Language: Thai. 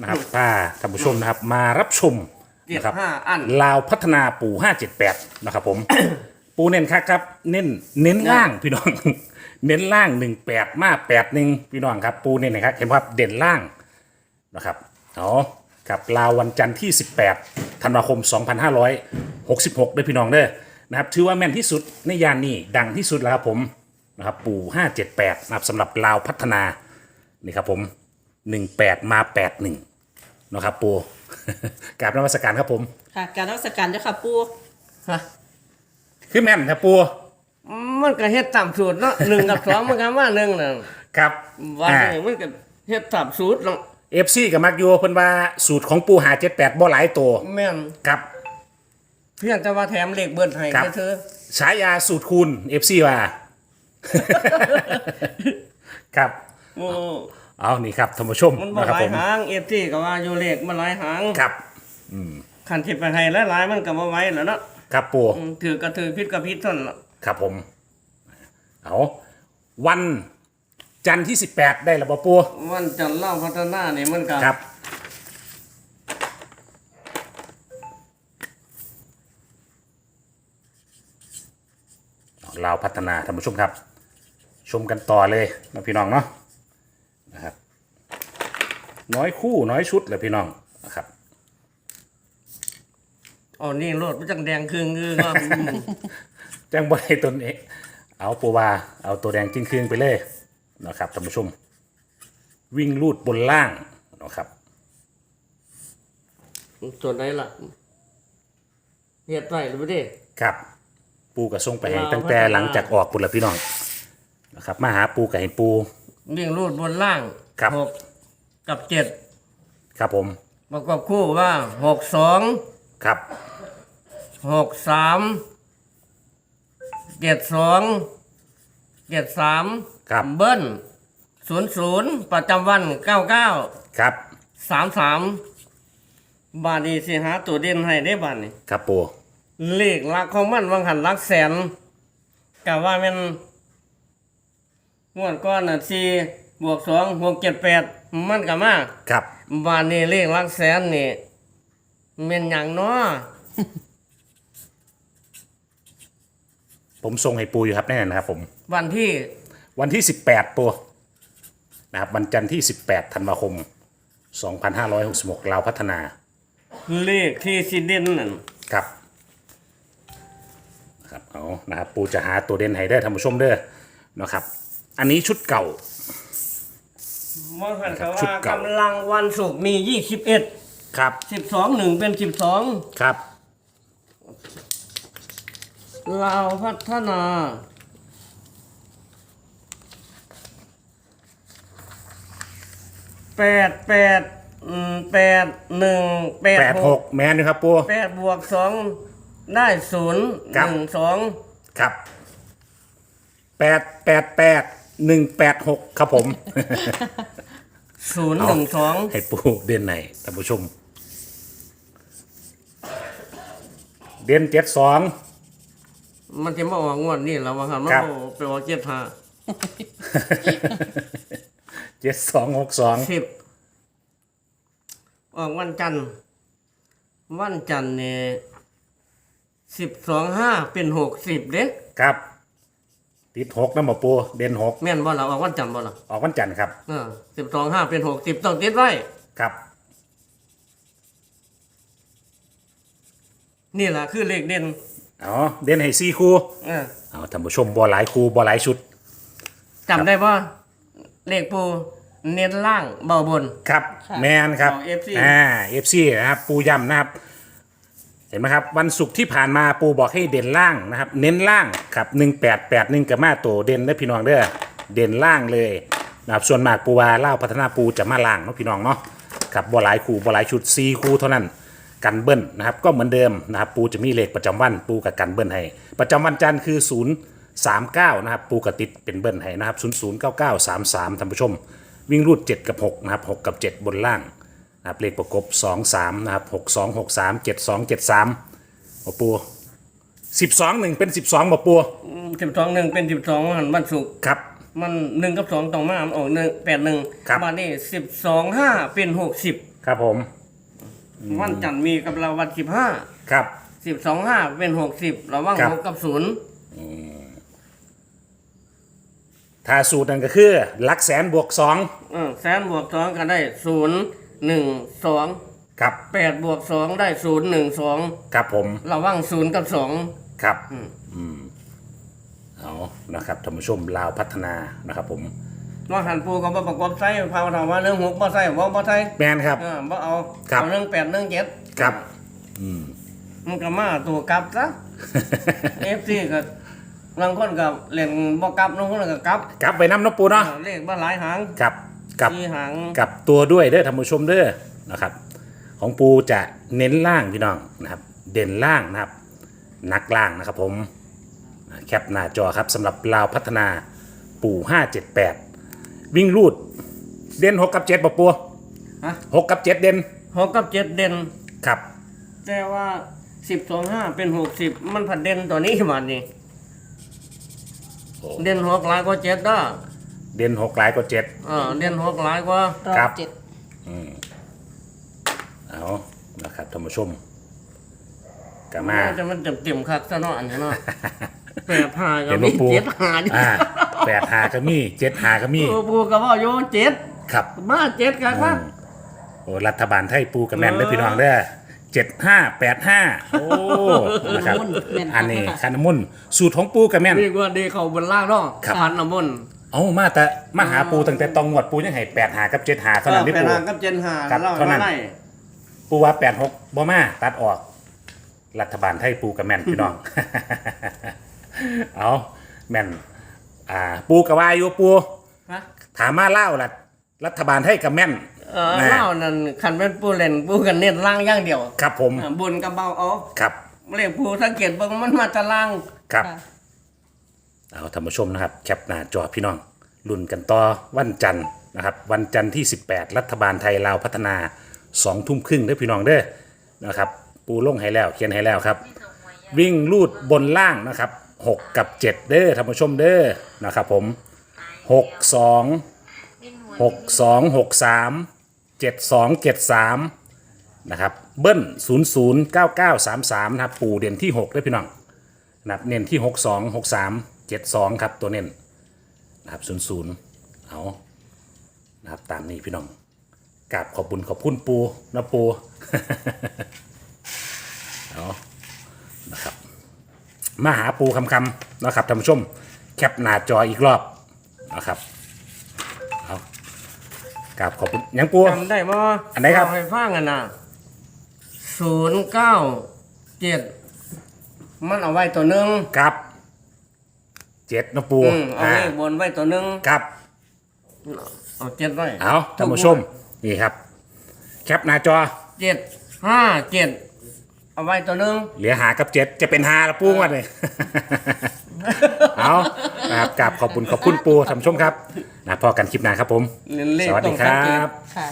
นะครับพาท่านผู้ชมนะครับ มารับชมเจ็ดนะครับห้าอัน ลาวพัฒนาปู578นะครับผม ปูเน้นครับครับ เน้นเน้นล่างพี่น้อง เน้นล่าง18มา8หนึ่งพี่น้องครับ ปูเน้นนะครับเห็นว่าเด่นล่างนะครับเอากับลาววันจันทร์ที่ 18ธันวาคม 2566ด้วยพี่น้องเด้อนะครับถือว่าแม่นที่สุดในยานนี้ดังที่สุดแล้วครับผมนะครับปู578นะครับสำหรับลาวพัฒนานี่ครับผม 18 มา 81 นะครับปู กราบนมัสการครับผม ค่ะ การรักษาการเจ้าค่ะปูฮะคือแม่นครับปูมันก็เฮ็ดตามสูตรเนาะหนึ่งกับสองมันก็มาหนึ่งน่ะครับว่าอ่าไงมันก็เฮ็ดตามสูตรเนาะเอฟซีกับมักยูเพิ่นว่าสูตรของปูหาเจ็ดแปดบ่หลายตัวแม่นครับ เพียงแต่ว่าแถมเลขเบิ้ลให้ครับ เธอฉายาสูตรคูณเอฟซีว่า ครับโอ้ เอานี่ครับท่านผู้ชมมันบ่นะคหรับลายผมหางเอฟซีก็ว่าอยู่เลขมันหลายหางครับคันสิไปให้หลายๆมันก็บ่ไหวแล้วเนาะครับปูอืมถือก็ถือผิดก็ผิดเท่านั้นล่ะครับผม เอาวันจันทร์ที่สิบแปดได้แล้วบ่ปูวันจันทร์เล่าพัฒนานี่มันก็ครับ เราวพัฒนาท่านผู้ชมครับ ชมกันต่อเลยนะพี่น้องเนาะนะครับ น้อยคู่น้อยชุดเลยพี่น้องนะครับอ๋อนี่โลดมันจังแดงครึ่งคือว่าแจ้งบริตัวนี้ เอาปูวาเอาตัวแดงจิ้งครึ่งไปเลยนะครับท่านผู้ชม วิ่งลูดบนล่างนะครับ ส่วนไหนล่ะเฮ็ดไว้หรือบ่เด้ครับ ปูกับส่งไปให้เราตั้งแต่พัฒนาหลังจากออกปุนละพี่น้องนะครับ มาหาปูกับเห็นปู วิ่งรูดบนล่างครับ หก กับเจ็ดครับผม ประกอบคู่ว่าหกสองครับ หกสามเจ็ดสองเจ็ดสามครับ เบิ้ลศูนย์ศูนย์ประจำวันเก้าเก้าครับ สามสามบาทนี้สิหาตัวเด่นให้ได้บาทนี้ครับปูเลขหลักของมันวังหันหลักแสนกะว่าแมันงวดก้อนน่ะสี่ บวกสองหกเจ็ดแปดมันก็มาครับบานนี้เลขหลักแสนนี่เม่นอย่างเนาะผมส่งให้ปูอยู่ครับแน่นะครับผม วันที่วันที่ 18 ปูนะครับวันจันทร์ที่ 18 ธันวาคม 2566ลาวพัฒนา เลขที่สิเด่นนั่นครับครับเอานะครับปูจะหาตัวเด่นให้ได้อท่านผู้ชมเด้อนะครับ อันนี้ชุดเก่า มองหันครัเขาบชุดว่าเก่า กำลังวันศุกร์มียี่สิบเอ็ดครับสิบสองหนึ่งเป็นสิบสองครับลาวพัฒนา แปดแปดอืมแปดหนึ่งแปดหก86แมนนะครับปู แปดบวกสองได้ศูนย์ครัหบ นึ่งสองครับ 888 186ครับผม ศูนย์หนึ่งสองให้ปูเด่นไหนท่านผู้ชม เด่นเจ็ดสอง มันจะมาออกงวดนี่แล้วว่าหันมันครับบ่ไปออกเจ็ดห้าเจ็ดสองหกสองสิบออกวันจันทร์วันจันทร์เนี่ยสิบสองห้าเป็นหกสิบเด้ครับ ติดหกนะหมอปูเด่นหกแม่นบ่ล่ะออกวันจันทร์บ่ล่ะออกวันจันทร์ครับสิบสองห้าเป็นหกสิบต้องติดไว้ ครับนี่แหละคือเลขเด่นอ๋อเด่นให้สี่คู่เออเอาท่านผู้ชมบ่หลายคู่บ่หลายชุด จำได้ป่ะเลขปูเน้นล่างเบาบน ครับแมนครับของ FC อ่าเอฟซีนะครับปูย้ำนะครับ เห็นไหมครับวันศุกร์ที่ผ่านมาปูบอกให้เด่นล่างนะครับ เน้นล่างครับหนึ่งแปดแปดหนึ่งกับมาตัวเด่นได้อพี่น้องเด้อเด่นล่างเลยนะครับส่วนมากปูวาเล่าพัฒนาปูจะมาล่างเนาะพี่น้องเนาะครับบ่หลายคู่บ่หลายชุดซีคู่เท่านั้นกันเบิ้ลนะครับก็เหมือนเดิมนะครับปูจะมีเลขประจำวันปูกับกันเบิ้ลให้ ประจำวันจันทร์คือ 0 3 9นะครับปูกับติดเป็นเบิ้ลให้นะครับ0 0 9 9 3 3ท่านผู้ชม วิ่งรูด 7 กับ6นะครับ6กับ 7 บนล่าง นะครับเลขประกบ 2 3นะครับ6 2 6 3 7 2 7 3โอปู12 1 เป็น 12บ่ปูสิบสองหนึ่งเป็นสิบสองหันวันศุกร์ครับ มันหนึ่งกับสองต้องมามันออกหนึ่งแปดหนึ่งครับ มานี่สิบสองห้าเป็นหกสิบครับผมวันจันทร์มีกับเราวันสิบห้าครับ สิบสองห้าเป็นหกสิบระว่างครับ หกกับศูนย์ถ้าสูตรนั่นก็คือหลักแสนบวกสองเออแสนบวกสองก็ได้ศูนย์ หนึ่งสองครับแปดบวกสองได้ศูนย์หนึ่งสองครับผมระว่างศูนย์กับสองครับอืมอืมเอานะครับท่านผู้ชมลาวพัฒนานะครับ ผมว่าหันปูก็บ่ประกอบใส่พาวถามว่าเรื่องหกบ่ใส่บ่บ่ใส่แมนครับเออบ่เอาครับเอาเรื่องแปดเรื่องเจ็ดครับ อืมมันก็มาตัวกลับซะเอฟซีก็บางคนก็เล่นบ่กลับบางคนก็กลับกลับไปน้ำเนาะปูเนาะเออเลขบ่หลายหางกับ กับ สี่หางกับตัวด้วยเด้อท่านผู้ชมเด้อนะครับ ของปูจะเน้นล่างพี่น้องนะครับ เด่นล่างนะครับนักล่างนะครับผมแคปหน้าจอครับสำหรับลาวพัฒนาปู578 วิ่งรูด เด่นหกกับเจ็ดปะปูฮะหกกับเจ็ดเด่นหกกับเจ็ดเด่น ครับแต่ว่าสิบสองห้าเป็นหกสิบมันผัดเด่นตัวนี้มันนี่โอ้เด่นหกหลายกว่าเจ็ดด้อ เด่นหกหลายกว่าเจ็ด เออเด่นหกหลายกว่าครับเจ็ดเอานะครับท่านผู้ชมกลับมาจะมันเต็มๆคักซะเนาะอันนี้เนาะ แปดหาก็เห็นมีว่าปูเจ็ดหาดิอ่าแปดหาก็มีเจ็ดหาก็มีปูปูก็ว่าโยเจ็ดครับ มาเจ็ดกันครับ โอ้รัฐบาลไทยปูกับแมนเด้อพี่น้องเด้อเจ็ดห้าแปดห้าโอ้นะครับอันนี้คันน้ำมุนต์สูตรของปูกับแมนดีกว่าดีเขาบนล่างเนาะครับทานน้ำมนต์ เอามาแต่มาหาปูตั้งแต่ตองงวดปูยังให้แปดหากับเจ็ดหาเท่านั้นที่แปดปูหากับเจ็ดหาครับเล่าเท่านั้นได้ปูว่าแปดหกบ่มาตัดออก รัฐบาลไทยปูกับแมนพี่น้อง เอาแมนอ่า ปูกับวาอยู่ปู ฮะถามมาเล่าล่ะรัฐบาลไทยกับแม่นเออนะเล่านั่นคันเป็นปูเล่นปูกันเน้นล่างอย่างเดียวครับผม อ่าบนกับเบาเอาครับ เรียกปูสังเกตเบิ่งมันมาแตะล่างครับ ค่ะ เอาท่านผู้ชมนะครับแคปหน้าจอพี่น้องลุ้นกันต่อวันจันทร์นะครับวันจันทร์ที่ 18 รัฐบาลไทยลาวพัฒนา2ทุ่มครึ่งเด้อพี่น้องเด้อนะครับปูลงให้แล้วเขียนให้แล้วครับ วิ่งลูดบนล่างนะครับ6กับ 7 เด้อท่านผู้ชมเด้อนะครับผม 6 2 6 2 6 3 7 2 7 3นะครับเบิ้ล0 0 9 9 3 3นะครับปูเด่นที่6ด้วยพี่น้องนะครับเน้นที่ 6 2 6 3 7 2ครับตัวเน้นนะครับ0 0เอานะครับตามนี้พี่น้องกราบขอบบุญขอบคุณปูนะปูเอานะครับมาหาปูคำคำๆนะครับท่านผู้ชมแคปหน้าจออีกรอบนะครับเอากราบขอบคุณยังปู จำได้บ่อันไหนครับ เาให้ฟังกันนะศูนย์เก้าเจ็ดมันเอาไว้ตัวหนึ่งครับ เจ็ดนะปูอืมเอาอ่าเลขบนไว้ตัวหนึ่งครับ เอาเจ็ดไว้เอาท่านผู้ชม นี่ครับ แคปหน้าจอ เจ็ดห้าเจ็ดเอาไว้ตัวหนึ่งเหลือหากับเจ็ดจะเป็นหาละปูงวดเลย เอานะครับกราบขอบคุณขอบคุณปูท่านผู้ชมครับนะพอกันคลิปหน้าครับผม เล่นเลขสวัสต้ดีองคสังรัเกต บ ค่ะ